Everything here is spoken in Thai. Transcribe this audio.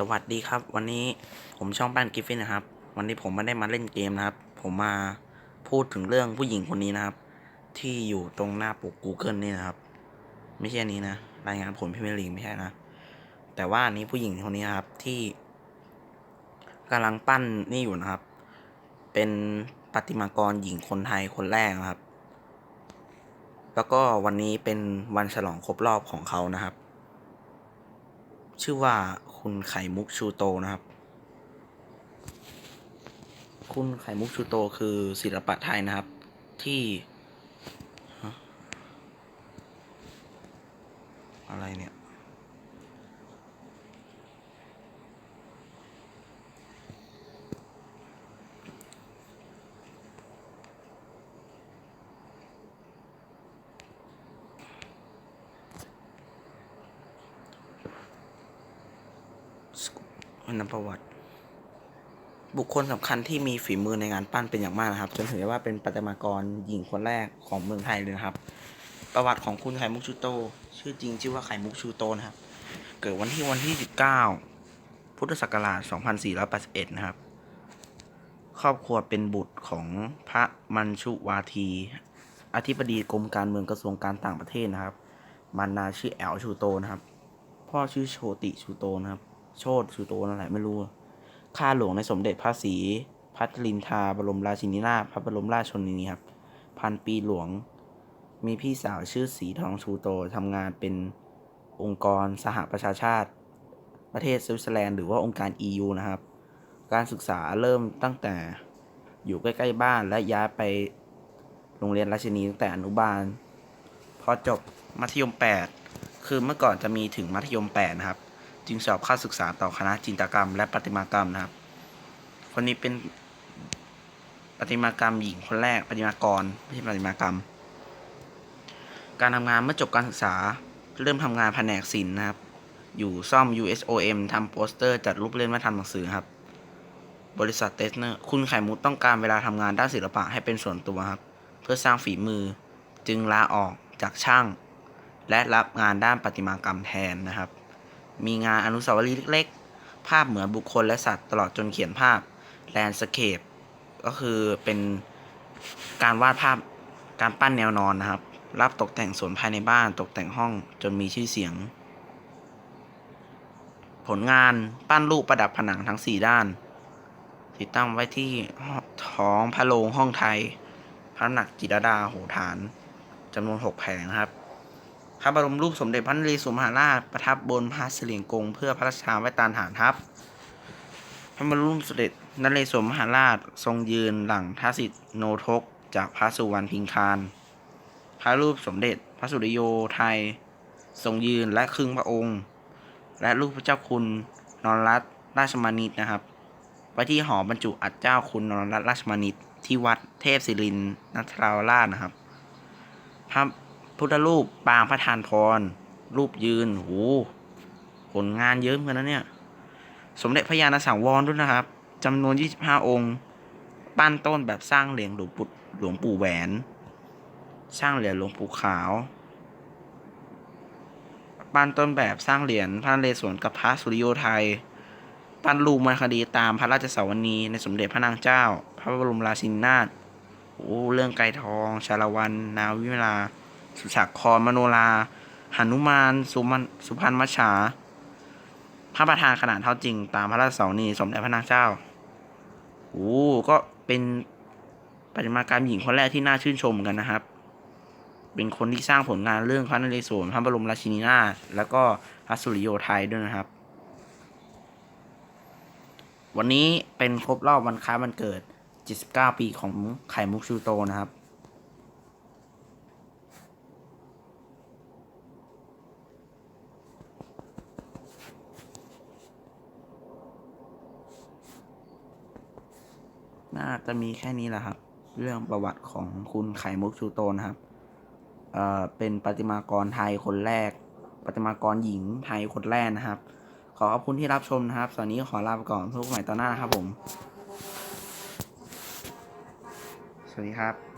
สวัสดีครับ วันนี้ผมช่องบ้านกิฟฟินนะครับ วันนี้ผมไม่ได้มาเล่นเกมนะครับ ผมมาพูดถึงเรื่องผู้หญิงคนนี้นะครับ ที่อยู่ตรงหน้าปก Google นี่นะครับ ไม่ใช่นี้นะรายงานผลพิมพ์ลีกไม่ใช่นะ แต่ว่าอันนี้ผู้หญิงคนนี้นครับที่กำลังปั้นนี่อยู่นะครับ เป็นประติมากรหญิงคนไทยคนแรกนะครับ แล้วก็วันนี้เป็นวันฉลองครบรอบของเขานะครับ ชื่อว่าคุณไข่มุกชูโตนะครับ คุณไข่มุกชูโตคือศิลปะไทยนะครับ ที่อะไรเนี่ย วรรณประวัติ บุคคลสำคัญที่มีฝีมือในงานปั้นเป็นอย่างมากนะครับ จนถือได้ว่าเป็นประติมากรหญิงคนแรกของเมืองไทยเลยนะครับ ประวัติของคุณไข่มุกชูโต ชื่อจริงชื่อว่าไข่มุกชูโตนะครับ เกิดวันที่วันที่ 19 พุทธศักราช 2481 นะครับ ครอบครัวเป็นบุตรของพระมัญชุวาที อธิบดีกรมการเมืองกระทรวงการต่างประเทศนะครับ มารดาชื่อแอลชูโตนะครับ พ่อชื่อโชติชูโตนะครับ โชตชูโตนั่นแหละไม่รู้ ข้าหลวงในสมเด็จพระศรีพัทลินทาบรมราชินีนาถพระบรมราชชนนีครับ พันปีหลวง มีพี่สาวชื่อสีทองชูโตทำงานเป็นองค์กรสหประชาชาติ ประเทศสวิตเซอร์แลนด์หรือว่าองค์การ EU นะครับ การศึกษาเริ่มตั้งแต่อยู่ใกล้ๆบ้านและย้ายไปโรงเรียนราชินีตั้งแต่อนุบาล พอจบมัธยม 8 คือเมื่อก่อนจะมีถึงมัธยม 8 นะครับ จึงสอบเข้าศึกษาต่อคณะจินตกรรม และประติมากรรมนะครับ คนนี้เป็นประติมากรรมหญิงคนแรกประติมากรไม่ใช่ประติมากรรม การทำงานเมื่อจบการศึกษาเริ่มทำงานแผนกศิลป์นะครับ อยู่ซ่อม USOM ทำโปสเตอร์จัดรูปเล่นมและทำหนังสือครับ บริษัทเตสเนอร์คุณไข่มุกต้องการเวลาทำงานด้านศิลปะให้เป็นส่วนตัวครับ เพื่อสร้างฝีมือจึงลาออกจากช่าง และรับงานด้านประติมากรรมแทนนะครับ มีงานอนุสาวรีย์เล็กๆ ภาพเหมือนบุคคลและสัตว์ตลอดจนเขียนภาพแลนด์สเคปก็คือเป็นการวาดภาพการปั้นแนวนอนนะครับ รับตกแต่งสวนภายในบ้านตกแต่งห้องจนมีชื่อเสียง ผลงานปั้นรูปประดับผนังทั้ง 4 ด้าน ติดตั้งไว้ที่ท้องพระโรงห้องไทย พระหนักจิรดาโหฐานจำนวน 6 แผงนะครับ ระบรมรูปสมเด็จพระนเรศวรมหาราชประทับบนพระเสลียงกงเพื่อพระราชทานไว้ตานฐานทัพ พระบรมรูปสมเด็จนเรศวรมหาราชทรงยืนหลังทัศิษย์โนทก จากพระสุวรรณพิงคารพระรูปสมเด็จพระสุริโยไทย ทรงยืนและครึ่งพระองค์ และรูปพระเจ้าคุณนรรัตนราชมานิตนะครับไว้ที่หอบรรจุอัฐเจ้าคุณนรรัตนราชมานิตที่วัดเทพศิรินทร์นัทราวราชนะครับพระ พุทธรูปปางพระทานพร รูปยืนโหผลงานเยอะเหมือนกันนะเนี่ย สมเด็จพระยาณสังวรด้วยนะครับจำนวน 25 องค์ ปั้นต้นแบบสร้างเหรียญหลวงปู่หลวงปู่แหวน สร้างเหรียญหลวงปู่ขาว ปั้นต้นแบบสร้างเหรียญพระนเรศวรกับพระสุริโยไทย ปั้นรูปมรคดีตามพระราชสวนีในสมเด็จพระนางเจ้า พระบรมราชินีนาถโอ้เรื่องไกรทอง ชาละวัน นาวิเวลา สุฉากครมโนราหนุมานสุมันสุพรรณมัชชา พระประธานขนาดเท่าจริง ตามพระราชสวนีสมเด็จพระนางเจ้าโอ้ก็เป็นปฏิมากรรมหญิงคนแรกที่น่าชื่นชมกันนะครับ เป็นคนที่สร้างผลงานเรื่องพระนเรศวรพระบรมราชินีนาถแล้วก็พระสุริโยไทยด้วยนะครับ วันนี้เป็นครบรอบวันคล้ายวันเกิด 79 ปีของไข่มุกชูโตนะครับ น่าจะมีแค่นี้แหละครับ เรื่องประวัติของคุณไข่มุกชูโตนะครับเอ่อเป็นประติมากรไทยคนแรกประติมากรหญิงไทยคนแรกนะครับ ขอขอบคุณที่รับชมนะครับตอนนี้ขอลาไปก่อนพบกันใหม่ตอนหน้านะครับผม สวัสดีครับ